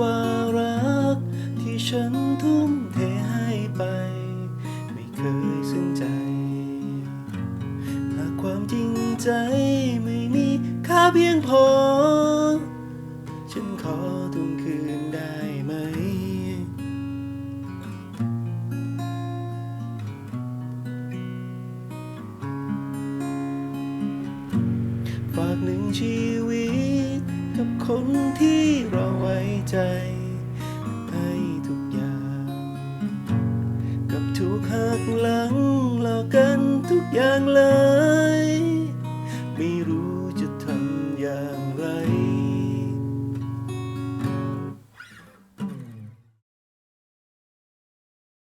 ว่ารักที่ฉันทุ่มเทให้ไป ไม่เคยซึ้งใจหากความจริงใจไม่มีค่าเพียงพอ ฉันขอทุ่มคืนได้ไหม ฝากหนึ่งชีวิต คนที่เราไว้ใจให้ทุกอย่าง กับถูกหักหลังหลอกกันทุกอย่างเลย ไม่รู้